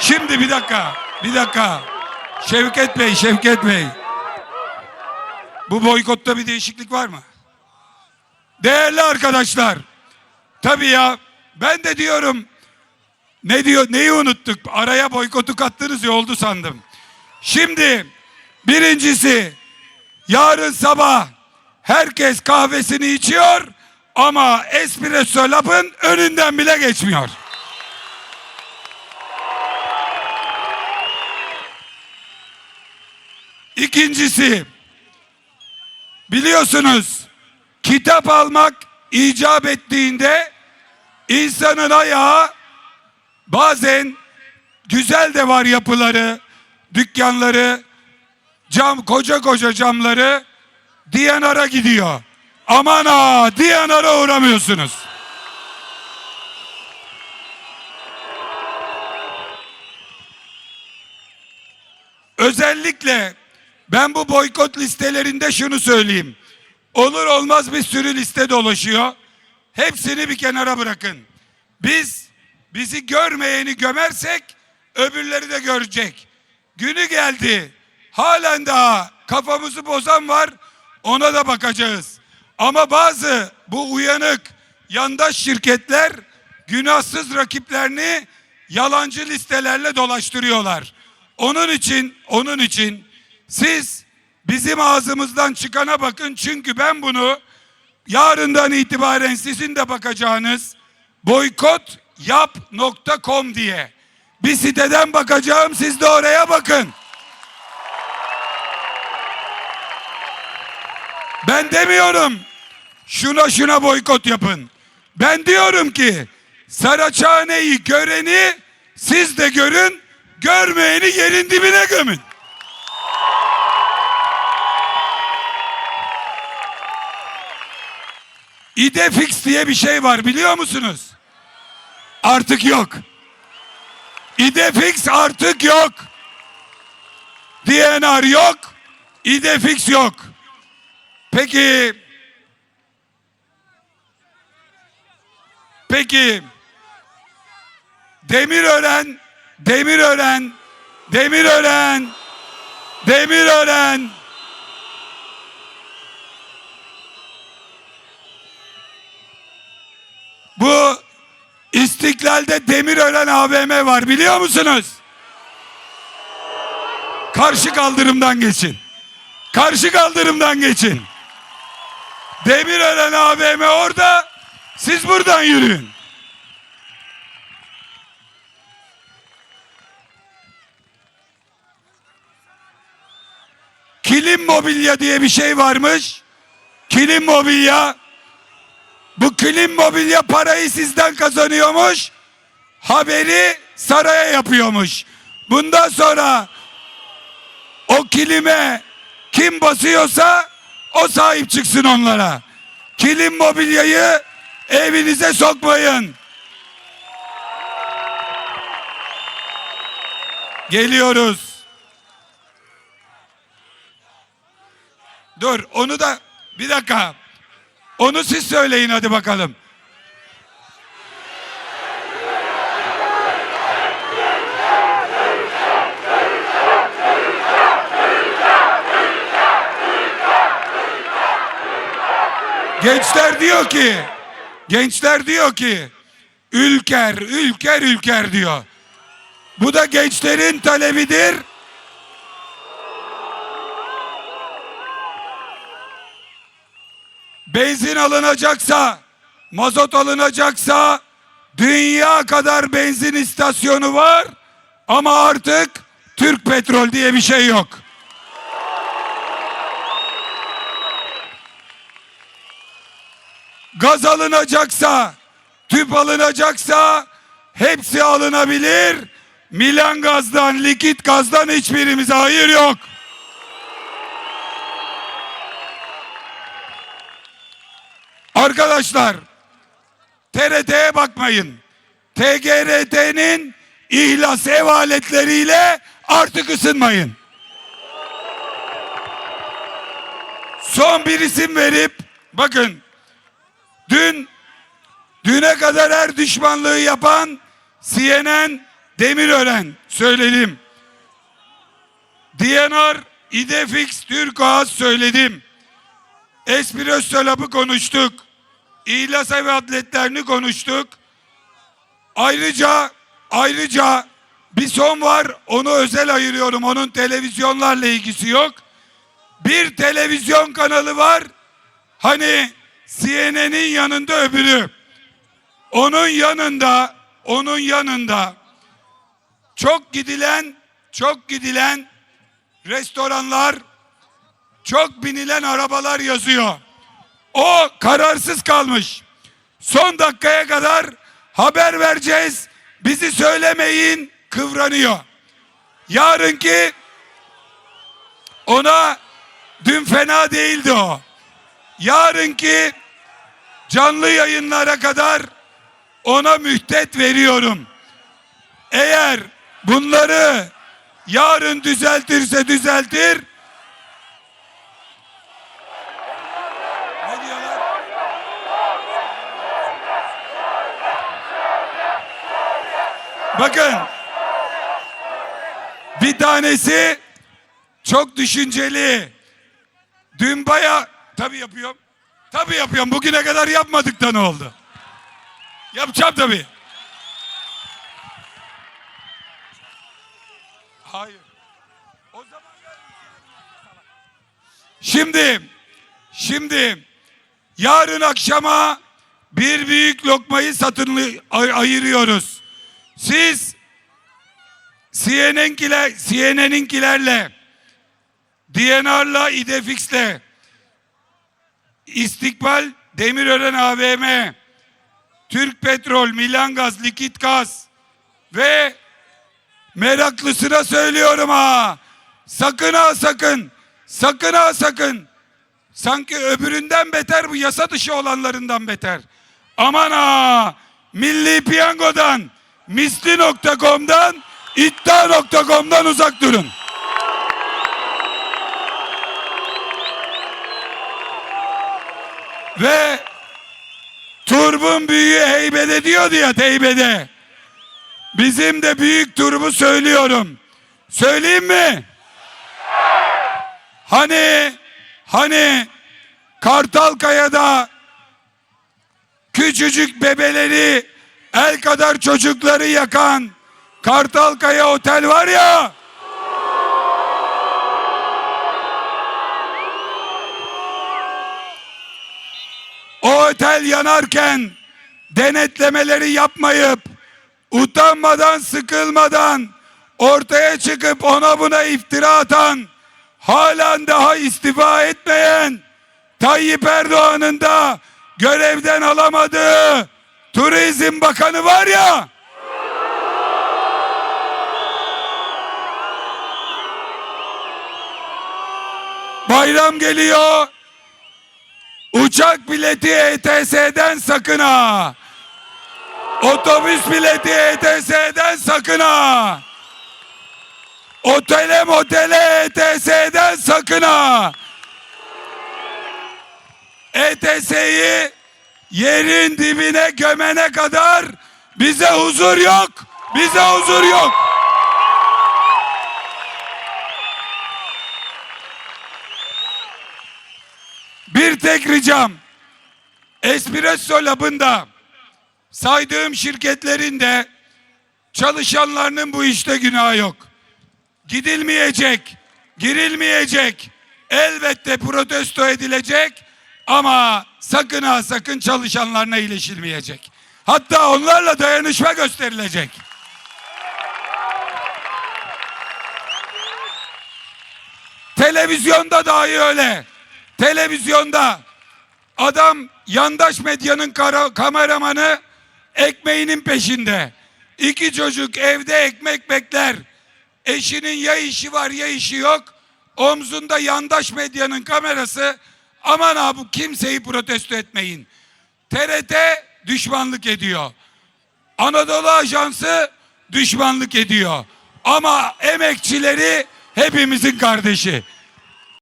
Şimdi bir dakika, bir dakika. Şevket Bey, Şevket Bey. Bu boykotta bir değişiklik var mı? Değerli arkadaşlar. Tabii ya ben de diyorum ne diyor neyi unuttuk? Araya boykotu kattınız ya oldu sandım. Şimdi birincisi yarın sabah herkes kahvesini içiyor ama espresso labın önünden bile geçmiyor. İkincisi biliyorsunuz kitap almak icap ettiğinde insanın ayağı bazen güzel de var yapıları, dükkanları, cam koca koca camları Diyanar'a gidiyor. Aman ha Diyanar'a uğramıyorsunuz. Özellikle ben bu boykot listelerinde şunu söyleyeyim. Olur olmaz bir sürü liste dolaşıyor. Hepsini bir kenara bırakın. Biz bizi görmeyeni gömersek öbürleri de görecek. Günü geldi. Halen daha kafamızı bozan var. Ona da bakacağız. Ama bazı bu uyanık yandaş şirketler günahsız rakiplerini yalancı listelerle dolaştırıyorlar. Onun için, onun için siz bizim ağzımızdan çıkana bakın çünkü ben bunu yarından itibaren sizin de bakacağınız boykotyap.com diye bir siteden bakacağım siz de oraya bakın. Ben demiyorum şuna şuna boykot yapın. Ben diyorum ki Saraçhane'yi göreni siz de görün, görmeyeni yerin dibine gömün. İdefix diye bir şey var biliyor musunuz? Artık yok. İdefix artık yok. DNR yok. İdefix yok. Peki Peki Demirören Demirören Demirören Demirören Bu İstiklal'de Demirören AVM var biliyor musunuz? Karşı kaldırımdan geçin. Karşı kaldırımdan geçin. Demirören AVM orada. Siz buradan yürüyün. Kilim mobilya diye bir şey varmış. Kilim mobilya. Bu kilim mobilya parayı sizden kazanıyormuş. Haberi saraya yapıyormuş. Bundan sonra o kilime kim basıyorsa o sahip çıksın onlara. Kilim mobilyayı evinize sokmayın. Geliyoruz. Dur onu da bir dakika. Onu siz söyleyin hadi bakalım. Gençler diyor ki, gençler diyor ki, ülker, ülker, ülker diyor. Bu da gençlerin talebidir. Benzin alınacaksa, mazot alınacaksa dünya kadar benzin istasyonu var ama artık Türk Petrol diye bir şey yok. Gaz alınacaksa, tüp alınacaksa hepsi alınabilir. Milan gazdan, likit gazdan hiçbirimize hayır yok. Arkadaşlar TRT'ye bakmayın. TGRT'nin ihlas ev aletleriyle artık ısınmayın. Son bir isim verip bakın dün düne kadar her düşmanlığı yapan CNN Demirören söyledim. DNR, İdefix, Türkoğaz söyledim. Espresso Lab'ı konuştuk. İhlasa ve atletlerini konuştuk. Ayrıca ayrıca bir son var onu özel ayırıyorum. Onun televizyonlarla ilgisi yok. Bir televizyon kanalı var. Hani CNN'in yanında öbürü. Onun yanında onun yanında çok gidilen çok gidilen restoranlar çok binilen arabalar yazıyor. O kararsız kalmış. Son dakikaya kadar haber vereceğiz. Bizi söylemeyin kıvranıyor. Yarınki ona dün fena değildi o. Yarınki canlı yayınlara kadar ona mühtet veriyorum. Eğer bunları yarın düzeltirse düzeltir. Bakın. Bir tanesi çok düşünceli. Dün baya tabii yapıyorum. Tabii yapıyorum. Bugüne kadar yapmadık da ne oldu? Yapacağım tabii. Hayır. O zaman Şimdi şimdi yarın akşama bir büyük lokmayı satın ay- ayırıyoruz. Siz CNN'inkilerle DNR'la İdefix'le İstikbal Demirören AVM Türk Petrol, Milan Gaz, Likit Gaz ve meraklısına söylüyorum ha. Sakın ha sakın. Sakın ha sakın. Sanki öbüründen beter bu yasa dışı olanlarından beter. Aman ha. Milli Piyango'dan, misli.com'dan, iddia.com'dan uzak durun. Ve Turbun büyüğü heybede diyordu ya teybede. Bizim de büyük turbu söylüyorum. Söyleyeyim mi? Hani hani Kartalkaya'da küçücük bebeleri el kadar çocukları yakan Kartalkaya Otel var ya. O otel yanarken denetlemeleri yapmayıp utanmadan sıkılmadan ortaya çıkıp ona buna iftira atan halen daha istifa etmeyen Tayyip Erdoğan'ın da görevden alamadığı Turizm Bakanı var ya Bayram geliyor. Uçak bileti ETS'den sakın ha. Otobüs bileti ETS'den sakın ha. Otele motele ETS'den sakın ha. ETS'yi yerin dibine gömene kadar bize huzur yok. Bize huzur yok. Bir tek ricam. Espresso Lab'ında saydığım şirketlerin de çalışanlarının bu işte günahı yok. Gidilmeyecek, girilmeyecek. Elbette protesto edilecek ama sakın ha sakın çalışanlarına iyileşilmeyecek. Hatta onlarla dayanışma gösterilecek. Televizyonda dahi öyle. Televizyonda adam yandaş medyanın kara- kameramanı ekmeğinin peşinde. İki çocuk evde ekmek bekler. Eşinin ya işi var ya işi yok. Omzunda yandaş medyanın kamerası. Aman abi kimseyi protesto etmeyin. TRT düşmanlık ediyor. Anadolu Ajansı düşmanlık ediyor. Ama emekçileri hepimizin kardeşi.